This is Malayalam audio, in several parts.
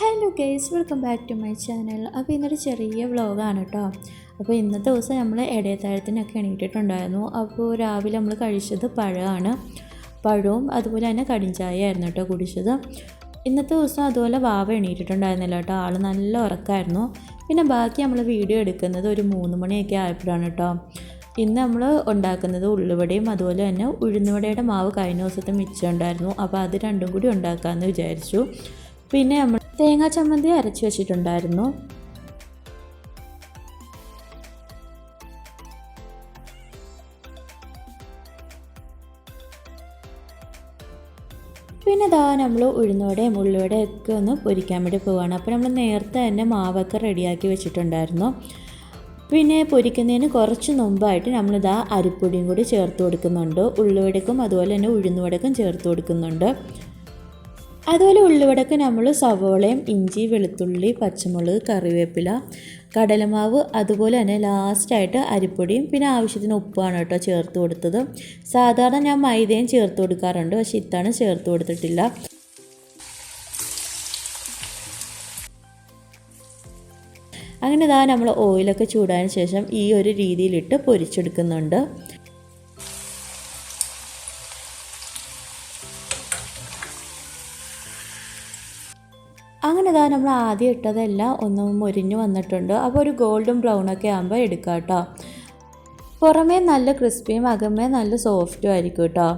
Hello guys welcome back to my channel അപ്പോൾ ഇന്നൊരു ചെറിയ വ്ളോഗാണ് കേട്ടോ അപ്പോൾ ഇന്നത്തെ ദിവസം നമ്മൾ ഇടയത്താഴത്തിനൊക്കെ എണീറ്റിട്ടുണ്ടായിരുന്നു. അപ്പോൾ രാവിലെ നമ്മൾ കഴിച്ചത് പഴമാണ്. പഴവും അതുപോലെ തന്നെ കടിഞ്ചായ ആയിരുന്നു കേട്ടോ കുടിച്ചത്. ഇന്നത്തെ ദിവസം അതുപോലെ വാവ എണീറ്റിട്ടുണ്ടായിരുന്നില്ല കേട്ടോ ആൾ നല്ല ഉറക്കമായിരുന്നു പിന്നെ ബാക്കി നമ്മൾ വീഡിയോ എടുക്കുന്നത് ഒരു മൂന്ന് മണിയൊക്കെ ആയപ്പോഴാണ് കേട്ടോ ഇന്ന് നമ്മൾ ഉണ്ടാക്കുന്നത് ഉള്ളുവടയും അതുപോലെ തന്നെ ഉഴുന്നുവടയുടെ മാവ് കഴിഞ്ഞ ദിവസത്തെ മിച്ചം ഉണ്ടായിരുന്നു. അപ്പോൾ അത് രണ്ടും കൂടി ഉണ്ടാക്കാമെന്ന് വിചാരിച്ചു. പിന്നെ നമ്മൾ തേങ്ങാ ചമ്മന്തി അരച്ചു വെച്ചിട്ടുണ്ടായിരുന്നു. പിന്നെ ഇതാ നമ്മൾ ഉഴുന്നോടെയും ഉള്ളിവടയും ഒക്കെ ഒന്ന് പൊരിക്കാൻ വേണ്ടി പോവാണ്. അപ്പോൾ നമ്മൾ നേരത്തെ തന്നെ മാവൊക്കെ റെഡിയാക്കി വെച്ചിട്ടുണ്ടായിരുന്നു. പിന്നെ പൊരിക്കുന്നതിന് കുറച്ച് മുമ്പായിട്ട് നമ്മളിതാ അരിപ്പൊടിയും കൂടി ചേർത്ത് കൊടുക്കുന്നുണ്ട്. ഉള്ളിവടക്കും അതുപോലെ തന്നെ ഉഴുന്നുവടക്കും ചേർത്ത് കൊടുക്കുന്നുണ്ട്. അതുപോലെ ഉള്ളിവടക്ക് നമ്മൾ സവോളയും ഇഞ്ചി വെളുത്തുള്ളി പച്ചമുളക് കറിവേപ്പില കടലമാവ് അതുപോലെ തന്നെ ലാസ്റ്റായിട്ട് അരിപ്പൊടിയും പിന്നെ ആവശ്യത്തിന് ഉപ്പാണ് കേട്ടോ ചേർത്ത് കൊടുത്തത്. സാധാരണ ഞാൻ മൈദയും ചേർത്ത് കൊടുക്കാറുണ്ട് പക്ഷേ ഇത്താണ് ചേർത്ത് കൊടുത്തിട്ടില്ല. അങ്ങനെ ഇതാ നമ്മൾ ഓയിലൊക്കെ ചൂടാൻ ശേഷം ഈ ഒരു രീതിയിലിട്ട് പൊരിച്ചെടുക്കുന്നുണ്ട്. അങ്ങനെ ഇതാ നമ്മൾ ആദ്യം ഇട്ടതെല്ലാം ഒന്ന് മുരിഞ്ഞ് വന്നിട്ടുണ്ട്. അപ്പോൾ ഒരു ഗോൾഡും ബ്രൗൺ ഒക്കെ ആകുമ്പോൾ എടുക്കാം കേട്ടോ. പുറമേ നല്ല ക്രിസ്പിയും അകമേ നല്ല സോഫ്റ്റും ആയിരിക്കും കേട്ടോ.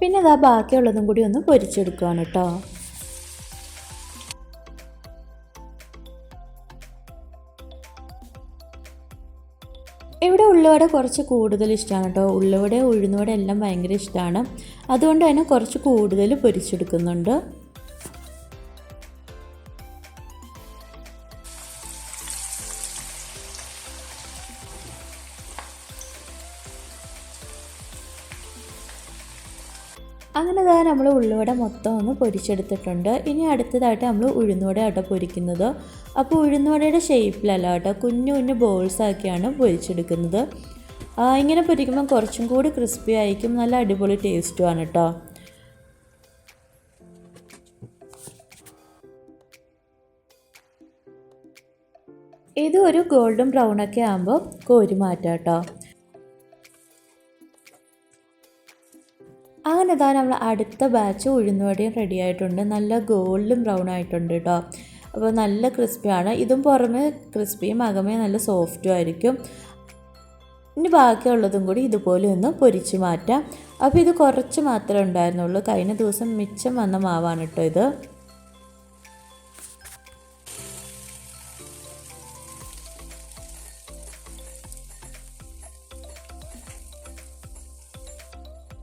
പിന്നെ ഇതാ ബാക്കിയുള്ളതും കൂടി ഒന്ന് പൊരിച്ചെടുക്കുകയാണ് കേട്ടോ. ഇവിടെ ഉള്ളിവട കുറച്ച് കൂടുതൽ ഇഷ്ടമാണ് കേട്ടോ. ഉള്ളിവട ഉഴുന്നുവട എല്ലാം ഭയങ്കര ഇഷ്ടമാണ്. അതുകൊണ്ട് തന്നെ കുറച്ച് കൂടുതൽ പൊരിച്ചെടുക്കുന്നുണ്ട്. അങ്ങനെ തന്നെ നമ്മൾ ഉള്ളിവട മൊത്തം ഒന്ന് പൊരിച്ചെടുത്തിട്ടുണ്ട്. ഇനി അടുത്തതായിട്ട് നമ്മൾ ഉഴുന്നുവട കേട്ടോ പൊരിക്കുന്നത്. അപ്പോൾ ഉഴുന്നുവടയുടെ ഷേപ്പിലല്ല കേട്ടോ കുഞ്ഞു കുഞ്ഞു ബോൾസ് ആക്കിയാണ് പൊരിച്ചെടുക്കുന്നത്. ഇങ്ങനെ പൊരിക്കുമ്പോൾ കുറച്ചും കൂടി ക്രിസ്പി ആയിരിക്കും നല്ല അടിപൊളി ടേസ്റ്റുമാണ് കേട്ടോ. ഇത് ഒരു ഗോൾഡൻ ബ്രൗൺ ഒക്കെ ആകുമ്പോൾ കോരി മാറ്റാം കേട്ടോ. അങ്ങനെ ഇതാ നമ്മൾ അടുത്ത ബാച്ച് ഉഴുന്നുവടയും റെഡി ആയിട്ടുണ്ട്. നല്ല ഗോൾഡും ബ്രൗൺ ആയിട്ടുണ്ട് കേട്ടോ അപ്പോൾ നല്ല ക്രിസ്പിയാണ് ഇതും പുറമെ ക്രിസ്പിയും അകമേ നല്ല സോഫ്റ്റും ആയിരിക്കും. ഇനി ബാക്കിയുള്ളതും കൂടി ഇതുപോലെ ഒന്ന് പൊരിച്ച് മാറ്റാം. അപ്പോൾ ഇത് കുറച്ച് മാത്രമേ ഉണ്ടായിരുന്നുള്ളൂ. കഴിഞ്ഞ ദിവസം മിച്ചം വന്ന മാവാണ് കേട്ടോ ഇത്.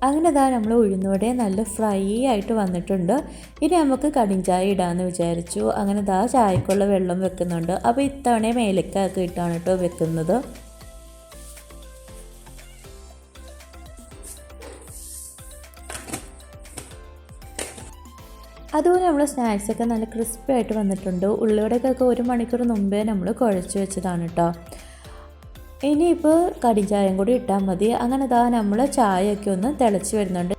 അങ്ങനെ ഇതാ നമ്മൾ ഉഴുന്നോടെ നല്ല ഫ്രൈ ആയിട്ട് വന്നിട്ടുണ്ട്. ഇനി നമുക്ക് കടിഞ്ചായ ഇടാമെന്ന് വിചാരിച്ചു. അങ്ങനെ ഇതാ ചായക്കുള്ള വെള്ളം വെക്കുന്നുണ്ട്. അപ്പോൾ ഇത്തവണ മേലക്കാക്കി ഇട്ടാണ് കേട്ടോ വെക്കുന്നത്. അതുപോലെ നമ്മൾ സ്നാക്സൊക്കെ നല്ല ക്രിസ്പി ആയിട്ട് വന്നിട്ടുണ്ട്. ഉള്ളിവടക്കൊക്കെ ഒരു മണിക്കൂർ മുമ്പേ നമ്മൾ കുഴച്ച് വെച്ചതാണ് കേട്ടോ. ഇനിയിപ്പോൾ കടിഞ്ചായം കൂടി ഇട്ടാൽ മതി. അങ്ങനെ ഇതാ നമ്മൾ ചായയൊക്കെ ഒന്ന് തിളച്ച് വരുന്നുണ്ട്.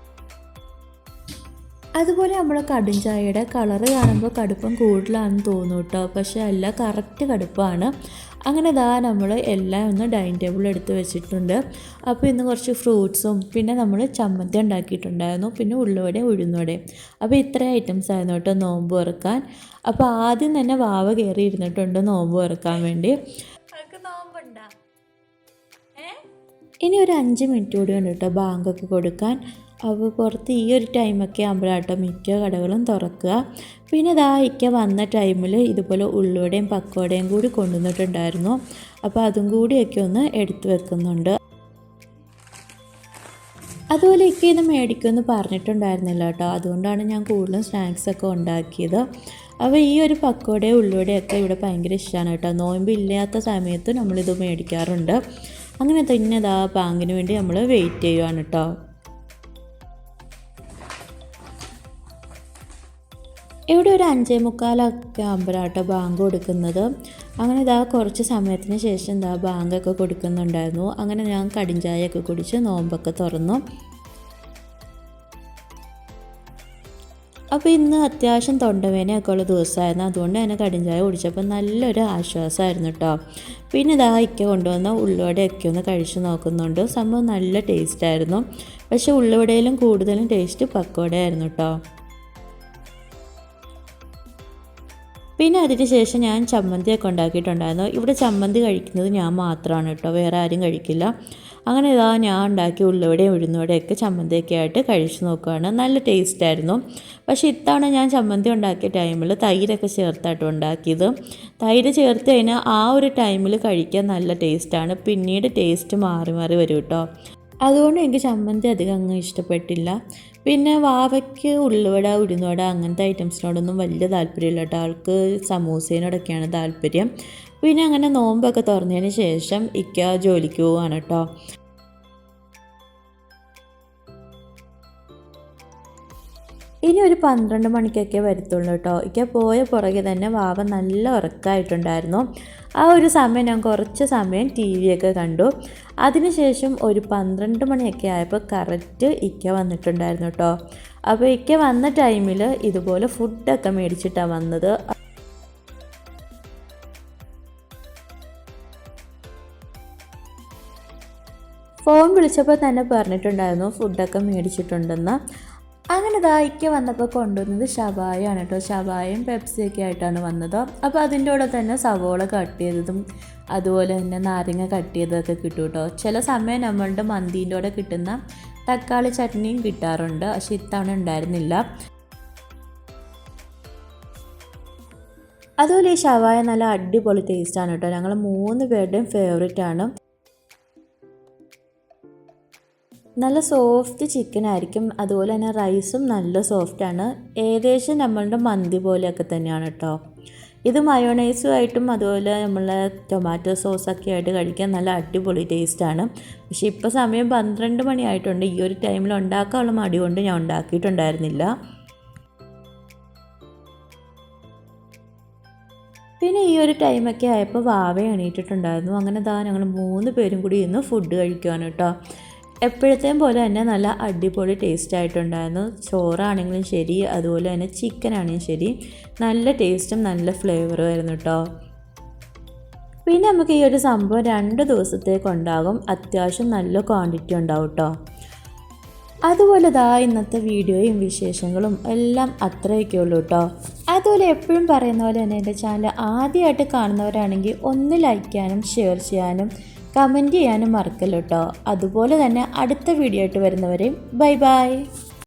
അതുപോലെ നമ്മൾ കടുംചായയുടെ കളറ് കാണുമ്പോൾ കടുപ്പം കൂടുതലാണെന്ന് തോന്നും കേട്ടോ. പക്ഷേ അല്ല കറക്റ്റ് കടുപ്പാണ്. അങ്ങനെ ഇതാ നമ്മൾ എല്ലാം ഒന്ന് ഡൈനിങ് ടേബിൾ എടുത്ത് വെച്ചിട്ടുണ്ട്. അപ്പോൾ ഇന്ന് കുറച്ച് ഫ്രൂട്ട്സും പിന്നെ നമ്മൾ ചമ്മന്തി ഉണ്ടാക്കിയിട്ടുണ്ടായിരുന്നു. പിന്നെ ഉള്ളവടെ ഉഴുന്നുവടയും. അപ്പോൾ ഇത്ര ഐറ്റംസ് ആയിരുന്നു കേട്ടോ നോമ്പ് തുറക്കാൻ. അപ്പോൾ ആദ്യം തന്നെ വാവ കയറി ഇരുന്നിട്ടുണ്ട് നോമ്പ് തുറക്കാൻ വേണ്ടി. ഇനി ഒരു അഞ്ച് മിനിറ്റ് കൂടി ഉണ്ട് കേട്ടോ ബാങ്കൊക്കെ കൊടുക്കാൻ. അപ്പോൾ പുറത്ത് ഈ ഒരു ടൈമൊക്കെ ആകുമ്പോഴാട്ടോ മിക്ക കടകളും തുറക്കുക. പിന്നെ ഇതാ ഇക്ക വന്ന ടൈമിൽ ഇതുപോലെ ഉള്ളിവടയും പക്കോടയും കൂടി കൊണ്ടുവന്നിട്ടുണ്ടായിരുന്നു. അപ്പോൾ അതും കൂടിയൊക്കെ ഒന്ന് എടുത്തു വെക്കുന്നുണ്ട്. അതുപോലെ ഇക്ക ഇത് മേടിക്കുമെന്ന് പറഞ്ഞിട്ടുണ്ടായിരുന്നില്ല കേട്ടോ. അതുകൊണ്ടാണ് ഞാൻ കൂടുതലും സ്നാക്സൊക്കെ ഉണ്ടാക്കിയത്. അപ്പോൾ ഈ ഒരു പക്കോടയും ഒക്കെ ഇവിടെ ഭയങ്കര ഇഷ്ടമാണ് കേട്ടോ. നോയമ്പില്ലാത്ത സമയത്ത് നമ്മളിത് മേടിക്കാറുണ്ട്. അങ്ങനെ തന്നെ ഇതാ ബാങ്കിന് വേണ്ടി നമ്മൾ വെയിറ്റ് ചെയ്യുവാണ് കേട്ടോ ഇവിടെ ഒരു അഞ്ചേ മുക്കാലൊക്കെ ആകുമ്പോഴാട്ടോ ബാങ്ക് കൊടുക്കുന്നത്. അങ്ങനെ ഇതാ കുറച്ച് സമയത്തിന് ശേഷം ഇതാ ബാങ്കൊക്കെ കൊടുക്കുന്നുണ്ടായിരുന്നു. അങ്ങനെ ഞാൻ കടിഞ്ചായൊക്കെ കുടിച്ച് നോമ്പൊക്കെ തുറന്നു. അപ്പോൾ ഇന്ന് അത്യാവശ്യം തൊണ്ടവേനയൊക്കെ ഉള്ള ദിവസമായിരുന്നു. അതുകൊണ്ട് തന്നെ കടിഞ്ചായ കുടിച്ചപ്പോൾ നല്ലൊരു ആശ്വാസമായിരുന്നു കേട്ടോ പിന്നെ ഇതാ ഇക്ക കൊണ്ടുവന്ന ഉള്ളിവടയൊക്കെ ഒന്ന് കഴിച്ച് നോക്കുന്നുണ്ട്. സംഭവം നല്ല ടേസ്റ്റായിരുന്നു പക്ഷേ ഉള്ളിവടയിലും കൂടുതലും ടേസ്റ്റ് പക്കോടയായിരുന്നു കേട്ടോ പിന്നെ അതിന് ശേഷം ഞാൻ ചമ്മന്തിയൊക്കെ ഉണ്ടാക്കിയിട്ടുണ്ടായിരുന്നു. ഇവിടെ ചമ്മന്തി കഴിക്കുന്നത് ഞാൻ മാത്രമാണ് കേട്ടോ വേറെ ആരും കഴിക്കില്ല. അങ്ങനെ ഇതാ ഞാൻ ഉണ്ടാക്കി ഉള്ളിവടയും ഉഴുന്നുവടയൊക്കെ ചമ്മന്തിയൊക്കെ ആയിട്ട് കഴിച്ചു നോക്കുകയാണ് നല്ല ടേസ്റ്റ് ആയിരുന്നു. പക്ഷേ ഇത്തവണ ഞാൻ ചമ്മന്തി ഉണ്ടാക്കിയ ടൈമിൽ തൈരൊക്കെ ചേർത്തായിട്ട് ഉണ്ടാക്കിയത്. തൈര് ചേർത്ത് കഴിഞ്ഞാൽ ആ ഒരു ടൈമിൽ കഴിക്കാൻ നല്ല ടേസ്റ്റാണ് പിന്നീട് ടേസ്റ്റ് മാറി മാറി വരും കേട്ടോ. അതുകൊണ്ട് എനിക്ക് ചമ്മന്തി അധികം അങ്ങ് ഇഷ്ടപ്പെട്ടില്ല. പിന്നെ വാവയ്ക്ക് ഉള്ളുവട ഉഴുന്നുവട അങ്ങനത്തെ ഐറ്റംസിനോടൊന്നും വലിയ താല്പര്യമില്ല കേട്ടോ. ആൾക്ക് സമൂസേനോടൊക്കെയാണ് താല്പര്യം. പിന്നെ അങ്ങനെ നോമ്പൊക്കെ തുറന്നതിന് ശേഷം ഇക്ക ജോലിക്ക് പോവാണ് കേട്ടോ ഇനി ഒരു പന്ത്രണ്ട് മണിക്കൊക്കെ വരത്തുള്ളൂ കേട്ടോ ഇക്ക പോയ പുറകെ തന്നെ വാവ നല്ല ഉറക്കമായിട്ടുണ്ടായിരുന്നു ആ ഒരു സമയം ഞാൻ കുറച്ച് സമയം ടി വിയൊക്കെ കണ്ടു. അതിനുശേഷം ഒരു പന്ത്രണ്ട് മണിയൊക്കെ ആയപ്പോൾ കറക്റ്റ് ഇക്ക വന്നിട്ടുണ്ടായിരുന്നു കേട്ടോ അപ്പോൾ ഇക്ക വന്ന ടൈമിൽ ഇതുപോലെ ഫുഡൊക്കെ മേടിച്ചിട്ടാണ് വന്നത്. ഫോൺ വിളിച്ചപ്പോൾ തന്നെ പറഞ്ഞിട്ടുണ്ടായിരുന്നു ഫുഡൊക്കെ മേടിച്ചിട്ടുണ്ടെന്ന്. അങ്ങനെ ദായിക്ക് വന്നപ്പോൾ കൊണ്ടുവന്നത് ഷവായാണ് കേട്ടോ. ഷവായും പെപ്സിയൊക്കെ ആയിട്ടാണ് വന്നത്. അപ്പോൾ അതിന്റെ കൂടെ തന്നെ സവോള കട്ട് ചെയ്തതും അതുപോലെ തന്നെ നാരങ്ങ കട്ട് ചെയ്തതൊക്കെ കിട്ടും കേട്ടോ. ചില സമയം നമ്മളുടെ മന്തിന്റെ കൂടെ കിട്ടുന്ന തക്കാളി ചട്നിയും കിട്ടാറുണ്ട്. പക്ഷെ ഇത്തവണ ഉണ്ടായിരുന്നില്ല. അതുപോലെ ഈ ഷവായ നല്ല അടിപൊളി ടേസ്റ്റാണ് കേട്ടോ. ഞങ്ങൾ മൂന്ന് പേരുടെയും ഫേവറേറ്റ് ആണ്. നല്ല സോഫ്റ്റ് ചിക്കൻ ആയിരിക്കും. അതുപോലെ തന്നെ റൈസും നല്ല സോഫ്റ്റാണ് ഏകദേശം നമ്മളുടെ മന്തി പോലെയൊക്കെ തന്നെയാണ് കേട്ടോ ഇത് മയോണൈസുമായിട്ടും അതുപോലെ നമ്മളെ ടൊമാറ്റോ സോസൊക്കെ ആയിട്ട് കഴിക്കാൻ നല്ല അടിപൊളി ടേസ്റ്റാണ് പക്ഷേ ഇപ്പോൾ സമയം പന്ത്രണ്ട് മണിയായിട്ടുണ്ട് ഈ ഒരു ടൈമിൽ ഉണ്ടാക്കാനുള്ള മടി കൊണ്ട് ഞാൻ ഉണ്ടാക്കിയിട്ടുണ്ടായിരുന്നില്ല. പിന്നെ ഈ ഒരു ടൈമൊക്കെ ആയപ്പോൾ വാവ എണീറ്റിട്ടുണ്ടായിരുന്നു. അങ്ങനെ ദാ ഞങ്ങൾ മൂന്ന് പേരും കൂടി ഇന്ന് ഫുഡ് കഴിക്കുവാണ് കേട്ടോ എപ്പോഴത്തെയും പോലെ തന്നെ നല്ല അടിപൊളി ടേസ്റ്റ് ആയിട്ടുണ്ടായിരുന്നു. ചോറാണെങ്കിലും ശരി അതുപോലെ തന്നെ ചിക്കൻ ആണെങ്കിലും ശരി. നല്ല ടേസ്റ്റും നല്ല ഫ്ലേവറും ആയിരുന്നു കേട്ടോ പിന്നെ നമുക്ക് ഈ ഒരു സംഭവം രണ്ട് ദിവസത്തേക്ക് ഉണ്ടാകും. അത്യാവശ്യം നല്ല ക്വാണ്ടിറ്റി ഉണ്ടാവും കേട്ടോ അതുപോലെ ദാ ഇന്നത്തെ വീഡിയോയും വിശേഷങ്ങളും എല്ലാം അത്രയൊക്കെ ഉള്ളൂ കേട്ടോ അതുപോലെ എപ്പോഴും പറയുന്ന പോലെ തന്നെ എന്റെ ചാനൽ ആദ്യമായിട്ട് കാണുന്നവരാണെങ്കിൽ ഒന്ന് ലൈക്ക് ചെയ്യാനും ഷെയർ ചെയ്യാനും കമന്റ് ചെയ്യാനും മറക്കല്ലോ കേട്ടോ അതുപോലെ തന്നെ അടുത്ത വീഡിയോ ആയിട്ട് വരുന്നവരെയും ബൈ ബൈ